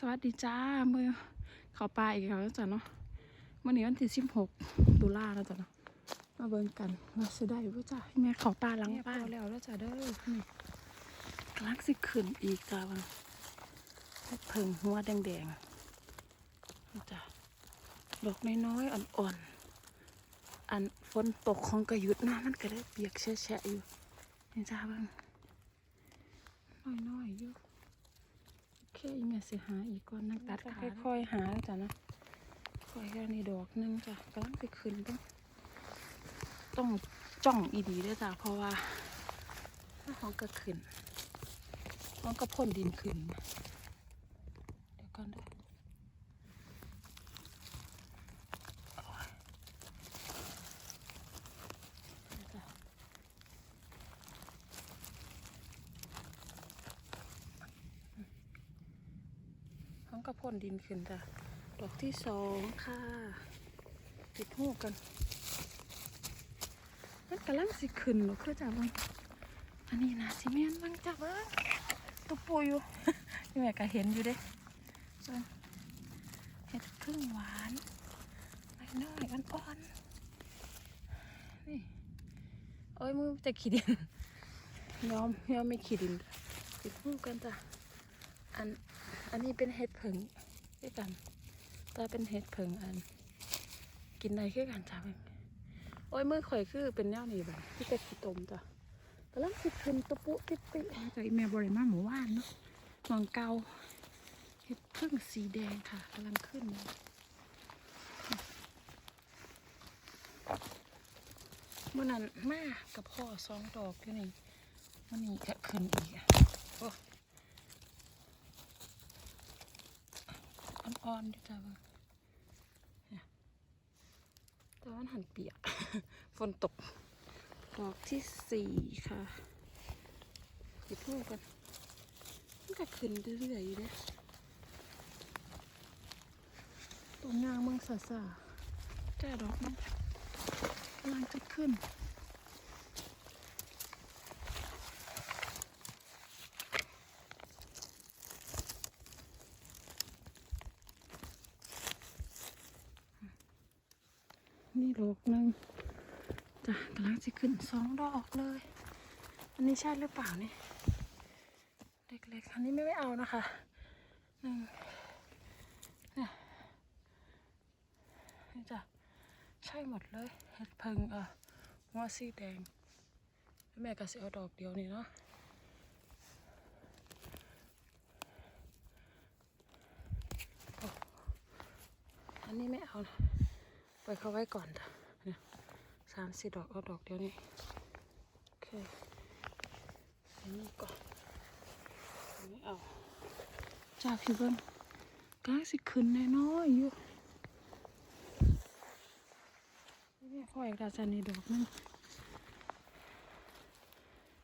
สวัสดีจ้ามือเขาปลาอีกแล้วจ้ะเนาะมื่อนี้วันที่สิบหกตุลาแล้วจ้ะเนาะมาเบิ่งกันว่าสิได้บ่จ้าแม่เขาปลาหลังบ้านแล้วแล้วจ้ะเด้อนี่กำลังสิขึ้นอีกจ้าวังเพิ่งหัวแดงๆนี่จ้ะดอกน้อยๆอ่อนๆอันฝนตกของกระยุดเนาะมันก็ได้เปียกแฉะๆอยู่นี่จ้าเบิ่งน้อยๆอยู่โอ เคอีแม่สิหาอีกก่อนนั่งตัดขาค่อยๆหาจ้ะนะค่อยแค่นี้ดอกหนึงจ้ะกำลังสิขึ้นต้องต้องจ้องอีดีด้วยจ้ะเพราะว่าถ้าของก็ขึ้นของก็พ่นดินขึ้น เดี๋ยวก่อนเด้อโอ้ยเดี๋ยวจ้ะ พร้ อมกับพ่นดินขึ้นจ้ะดอกที่สองค่ะติดหูกันมันกำลังสิขึ้นหรอคือจ้ะเบังอันนี้นะสิแม่นบังจ้ะเบังตัวปูอยู่นี่แม่ก็เห็นอยู่เด้เห็ดครึ่งหวานน้อยอ่อนๆนี่โอ้ยมือจะขีดินยอมยอมไม่ขีดินติดหูกันจ้ะอัน อันนี้เป็นเห็ดผึ่งด้วยกันต่เป็นเห็ดผึ่งอัน กินได้คือกันจ้าเพิ่งโอ้ยมือข่อยคือเป็นแนวนี้แบบที่เป็ดขี้ตมจ้ะกำลังสิขึ้นตะปุติดติแต่อีแม่บริมาหมู่ว่านเนาะหวังเกาเห็ดผึ่งสีแดงค่ะกำลังขึ้นเมื่อนั้นมากับพ่อสองดอกอยู่นี่วันนี้จะขึ้นอีกอะโอ้ อ่อนด้วยจ้าแต่ว่ามันหันเปียก ฝนตก ดอกที่สี่ค่ะหยิบลูกกันมันก็ขึ้นเรื่อยๆอยู่เนี่ยตัวนางมืองสาสาๆแต่ดอกมันกำลังจะขึ้น ดอกหนึ่งจ้ะกำลังจะขึ้นสองดอกเลย อันนี้ใช่หรือเปล่านี่เล็กๆอันนี้ไม่ไม่เอานะคะหนึ่งเนี่ยนี่จ้ะใช่หมดเลยเห็ดเพิงอะหัวสีแดงแม่ก็สิเอาดอกเดียวนี่เนาะอ้อันนี้ไม่เอานะ ปเขาไว้ก่อนจ้ะเนี่ยสามสี่ดอกเอาดอกเดียวนี่โอเคนนี้ก่อนอันนี้เอาจ้าพี่เบิ้งกลางสิขึ้นแน่น้อยอยู่นี่พ่อเอกดาจันนี่ดอกนึง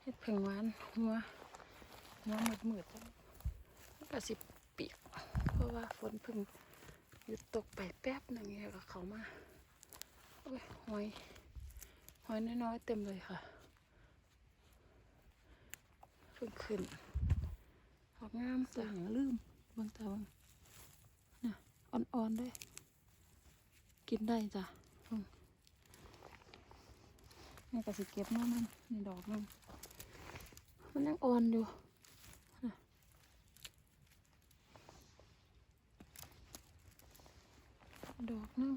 เฮ็ดเพิ่งหวานหัวหัวมืดมืดๆจ้ะมันก็สิเปียกเพราะว่าฝนเพิ่งหยุดตกไปแป๊บหนึ่งเนี่ยก็เขามา หอยหอยน้อยๆเต็มเลยค่ะเพิ่งขึ้นออกงามจ้ะอย่างลืมเบางตาเบางน่ะอ่อนๆด้วย กินได้จ้ะอืมนี่ก็สิเก็บมามันนี่ดอกมันมันยังอ่อนอยู่ดอกนึง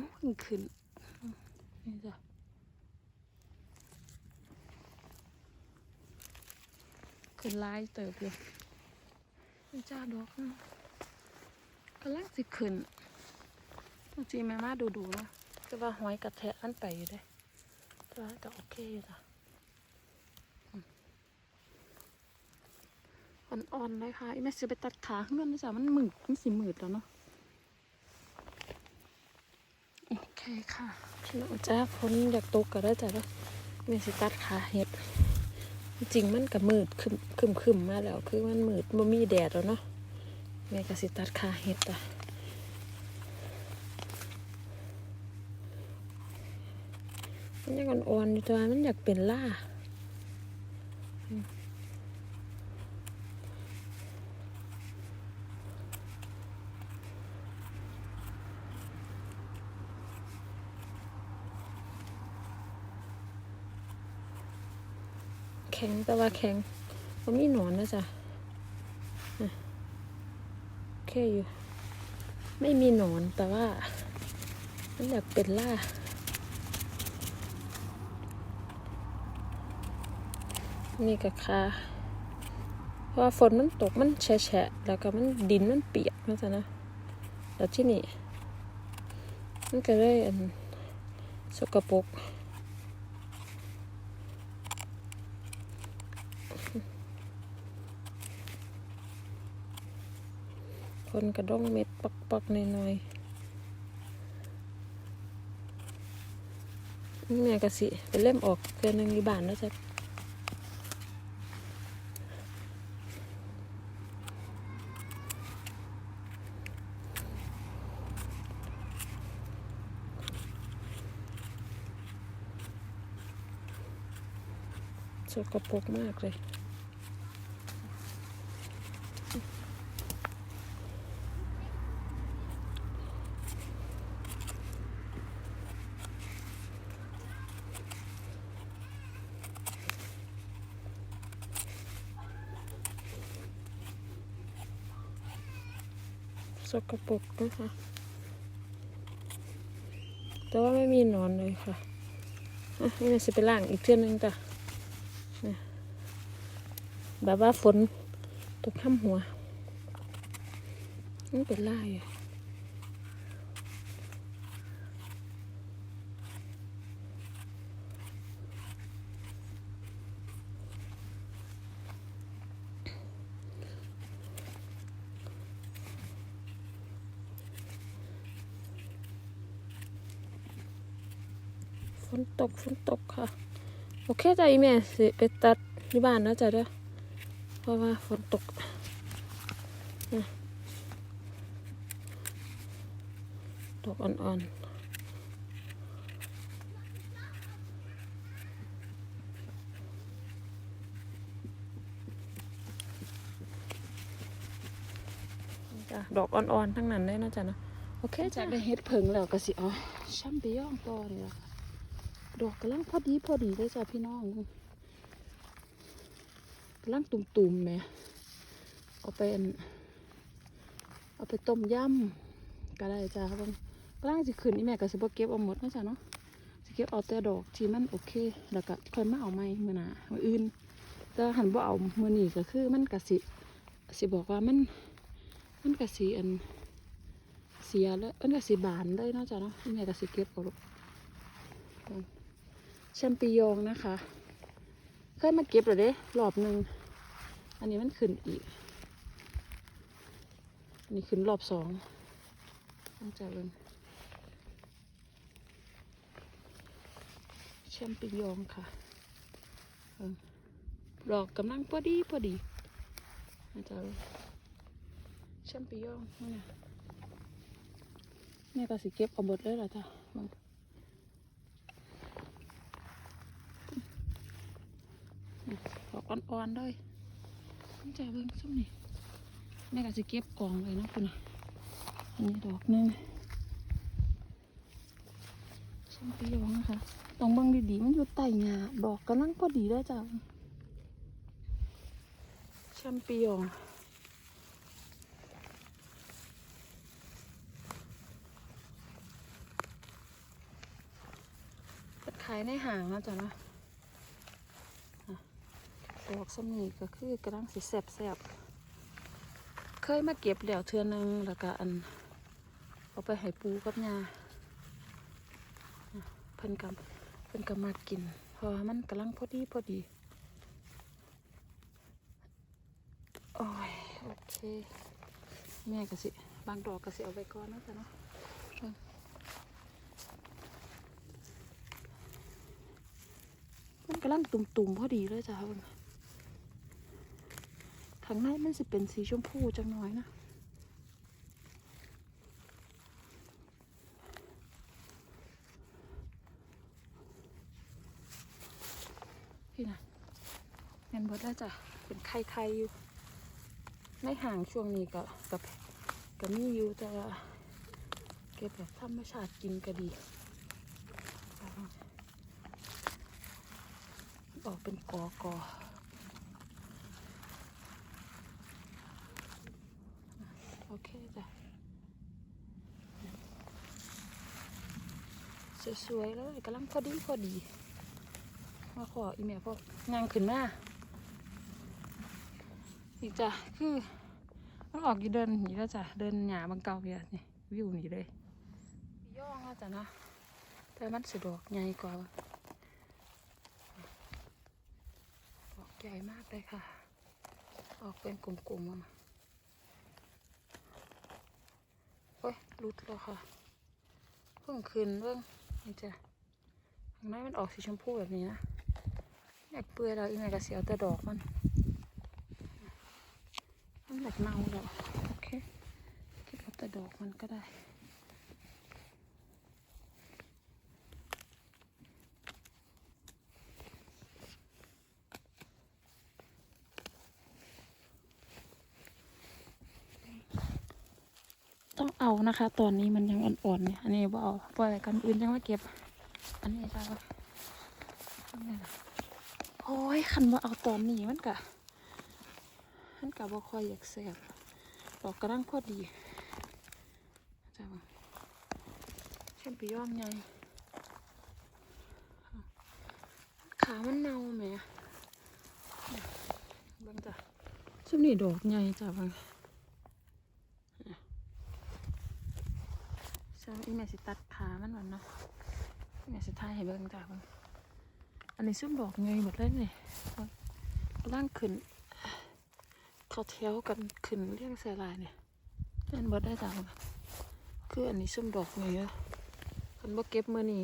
อ้าวเพิ่งขึ้นนี่จ้ะขึ้นลายเติบเลยนี่จ้าดอกนึงกำลังสิขึ้นจริงๆแม่มาดูดูๆนะแต่ว่าหอยกระแทะอันไปอยู่เด้แต่ว่าก็โอเคอยู่จ้ะอ่อนๆเลยค่ะอีแม่ซื้อไปตัดขาข้างนอกนะจ๊ะมันหมืดมันสีหมืดแล้วเนาะโอเค่ะพี่น้องจ้าพ้นอยากตกก็ได้จ้ะเด้อแม่สิตัดขาเห็ด จริงมันก็มืดคึมคึมคึมมาแล้ว คือมันมืดบ่มีแดดแล้วเนาะแม่ก็สิตัดขาเห็ดจ้ะมันยังอ่อนๆอยู่ตัวมันอยากเป็นล่า ข็งแต่ว่าแข็งมันมีหนอนนะจ๊ะโอเคอยู่ ไม่มีหนอนแต่ว่ามันอยากเป็นล่านี่ก็ค่ะเพราะว่าฝนมันตกมันแฉะแล้วก็มันดินมันเปียกนะจ๊ะนะแล้วที่นี่มันก็เลยอันสกปรก นกระด้งเม็ดปักๆหน่อยๆแม่ก็สิไปเล่มออกเกือนหนึ่งอยู่บ้านแล้วจ้ะสกปรกมากเลย สกปรกนะคะ แต่ว่าไม่มีนอนเลยค่ะอะนี่มันสิไปล่างอีกเทื่อนึงจ้ะแบบว่าฝนตกข้ามหัวมันเป็นลายอะ นตกฝนตกค่ะ โอเคจ้ะอีแม่สิไปตัดที่บ้านแล้วจ้ะเด้อเพราะว่าฝนตกนะตกอ่อนๆจ้ะดอกอ่อนๆทั้งนั้นเลยนะจ๊ะเนาะโอเคจ้ะได้เฮ็ดเผิงแล้วก็สิเอ๋อช่ำไปย่องต่อนี่ละค่ะ ดอกกำลังพอดีพอดีเลยจ้ะพี่น้องกำลังตุ่มๆแม่เอาไปเอาไปต้มยำก็ได้จ้าครับผมกำลังสิขึ้นนี่แม่ก็สิบ่เก็บเอาหมดนะจ๊ะเนาะสิเก็บเอาแต่ดอกที่มันโอเค แล้วก็ค่อยมาเอาใหม่มื้อหน้ามื้ออื่นแต่หันบ่เอามื้อนี้ก็คือมันก็สิสิบอกว่ามันมันก็สิอันเสียแล้วมันก็สิบานเลยเนาะจ้ะเนาะแม่ก็สิเก็บเอาลูก แชมปิญองนะคะ เคยมาเก็บแล้วเด้รอบหนึ่งอันนี้มันขึ้นอีก อันนี้ขึ้นรอบสองต้องจ่ายเงินแชมปิญองค่ะเออดอกกำลังพอดีพอดีอาจารย์แชมปิญองนี่นะแม่ก็สิเก็บเอาหมดเลยหรอจ้ะมึง ด อ่อนๆเลยนี่จะเบิ่งส้มนี่แม่ก็จะเก็บกองเลยนะคุณน่อันนี้ดอกนึงช่างปียองนะคะต้องเบิ่งดีๆมันอยู่ใต้หญ้าดอกกำลังพอดีเลยจ้ะแชมปิญองขายในห้างนะจ๊ะนาะ ดอกสมีก็คือกำลังสิแสบแสบๆเคยมาเก็บแล้วเทือหนึงแล้วก็อัน เอาไปให้ปูกับยาเพิ่นกับเพิ่นกับมากินเพราะมันกำลังพอดีพอดี โอ้ย โอเค แม่ก็สิ บางดอกก็สิเอาไว้ก่อนนะจ๊ะเนาะมันกำลังตุ่มๆพอดีเลยจ้ะเพิ่นางในมันสิเป็นสีชมพูจังน้อยนะพี่นะเงินบดแล้วจ้ะเป็นไข่ไข่อยู่ในห่างช่วงนี้ก็กับก็มีอยู่แต่ว่าเก็บแบบธรรมชาติกินก็ดี ออกเป็นกอกอเคจ้ะ สวยๆเลยกำลังพอดีพอดีมาขออีเมลพวกงานขึ้นมาอีกจ้ะคือมันออกอยู่เดินหนีแล้วจ้ะเดินหยาบางเก่าเบียนี่วิวหนีเลยย่องแล้วจ้ะนะแต่มันสะดวกใหญ่กว่าดอกใหญ่มากเลยค่ะ ออกเป็นกลุ่มๆอะโอ้ยรุดแล้วค่ะเพิ่งขึ้นเบิ่ง นี่จ้ะข้างในมันออกสีชมพูแบบนี้นะอยากเปื่อยแล้วอีแม่ก็เสียวแต่ดอกมัน มันแบบเน่าแล้วโอเคเก็บเอาแต่ดอกมันก็ได้ ต้องเอานะคะ ตอนนี้มันยังอ่อนๆเนี่ยอันนี้บ่เอาปล่อยไว้กันอื่นยังมาเก็บ อันนี้จ้าทำไงล่ะโอ้ยคันว่าเอาตอนนี้มันกะมันกะบ่ค่อยอยากแสบดอกกระดังพอดีจ้าบ่แชมปิยอนไงขามันเน่าแหมบังจ้ะช่วงนี้ดอกใหญ่จ้ะบิ่งใช่ อีแม่สิตัดขามันก่อนเนาะอีแม่สิทายให้เบิ่งจ้ะเบิ่งอันนี้ซุ่มดอกไงหมดเลยนี่ร่างขึ้นเขาเทียวกันขึ้นเรียงใส่ลายเนี่ยเล่นบดได้จังคืออันนี้ซุ่มดอกไงยคันบ่เก็บมือนี่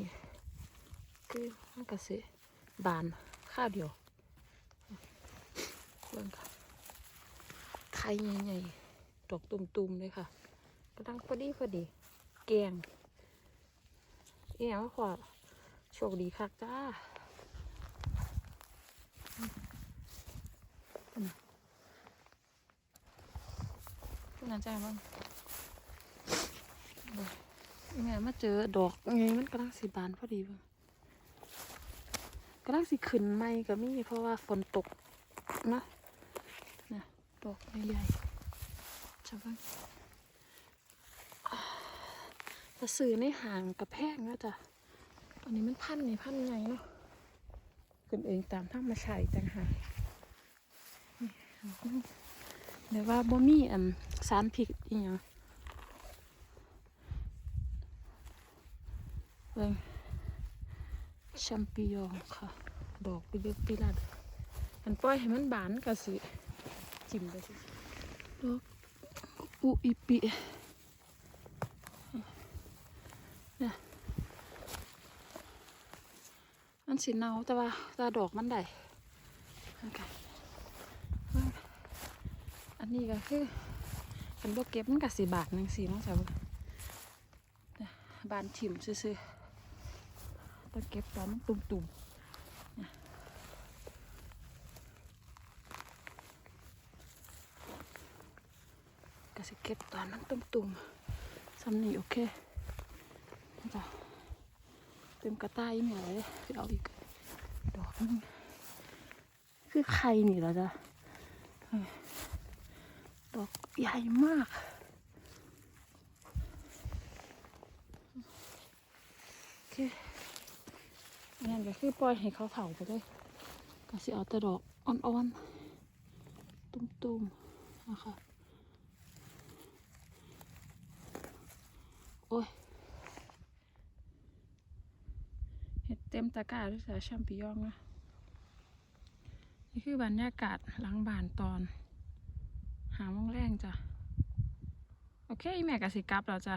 คือมันกระเสบานข้าวเดียวเบิ่งค่ะไข่ใหญ่ๆดอกตุ่มๆเลยค่ะกระดังพอดีพอดี แกงเอี่ยขวาโชคดีคักจ้านั่นใจบ้างยังไงมาเจอดอกไงมันกำลังสีบานพอดีบ้างกำลังสีขึ้นไม่ก็มีเพราะว่าฝนตกนะนะดอกใหญ่ๆจะบ้าง จะซื้อในห่างกับแพงนะจ๊ะอันนี้มันพันนี่พันไงเนาะขึ้นเองตามธรรมชาติต่างหากเดี๋ยวว่าบ่มีอันสารพิษอีหยังเบิ่งแชมปิญองค่ะ ดอกปิเล็กปิลัดอันปล่อยให้มันบานก็สิ จิ้มไปสิดอกอุอีปิเนี่ย มันสิเนาแต่ว่าตาดอกมันได้อันนี้ก็คือเป็นบวกเก็บมันก็สีบาทหนึงสีน้องสาวบานถิ่มซื่อๆต้องเก็บตอนมันตุ่มๆเนี่ยก็สิเก็บตอนมันตุ่มๆสำนีโอเค ต็มกระต่ายเหนียวเลยไปเอาอีกดอกนึงคือไข่นี่เรอจ๊ะดอกใหญ่มากโอเคงั้นก็คือปล่อยให้เขาเผาไปเลยก็สิเอาแต่ดอกอ่อนๆตุ้มๆนะคะโอ้ย เห็ดเต็มตะกร้าด้วยสาแชมปิยองนะนี่คือบรรยากาศหลังบานตอน หาม่องแรงจ้ะ โอเค แม่กสิกลับเราจ้ะ